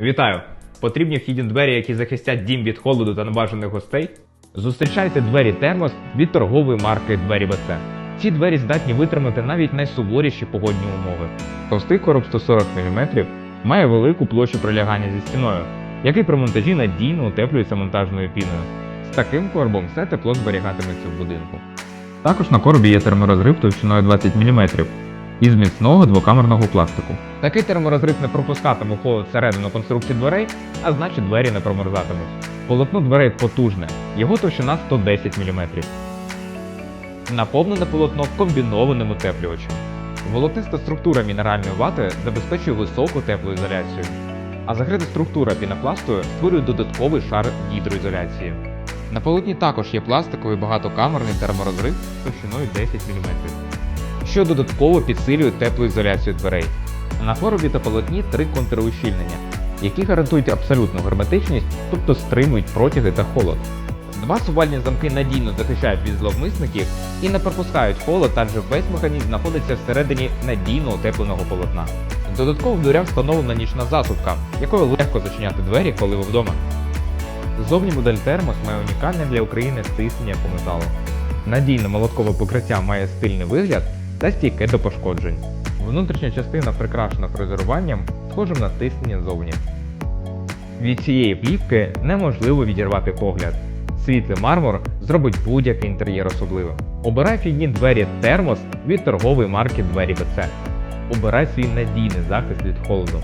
Вітаю! Потрібні вхідні двері, які захистять дім від холоду та небажаних гостей? Зустрічайте двері термос від торгової марки Двері БЦ. Ці двері здатні витримати навіть найсуворіші погодні умови. Товстий короб 140 мм має велику площу прилягання зі стіною, який при монтажі надійно утеплюється монтажною піною. З таким коробом все тепло зберігатиметься в будинку. Також на коробі є терморозрив товщиною 20 мм із міцного двокамерного пластику. Такий терморозрив не пропускатиме холод всередину конструкції дверей, а значить двері не промерзатимуть. Полотно дверей потужне, його товщина 110 мм. Наповнене полотно комбінованим утеплювачем. Волокниста структура мінеральної вати забезпечує високу теплоізоляцію, а закрита структура пінопласту створює додатковий шар гідроізоляції. На полотні також є пластиковий багатокамерний терморозрив товщиною 10 мм, що додатково підсилює теплоізоляцію дверей. На коробі та полотні три контрущільнення, які гарантують абсолютну герметичність, тобто стримують протяги та холод. Два сувальні замки надійно захищають від зловмисників і не пропускають холод, адже весь механізм знаходиться всередині надійно утепленого полотна. Додатково в дверях встановлена нічна засувка, якою легко зачиняти двері, коли ви вдома. Зовні модель термос має унікальне для України стиснення по металу. Надійне молоткове покриття має стильний вигляд та стійке до пошкоджень. Внутрішня частина прикрашена фрезеруванням, схожим на стиснення зовні. Від цієї плівки неможливо відірвати погляд. Світлий мармур зробить будь-який інтер'єр особливим. Обирай фігні двері термос від торгової марки Двері БЦ. Обирай свій надійний захист від холоду.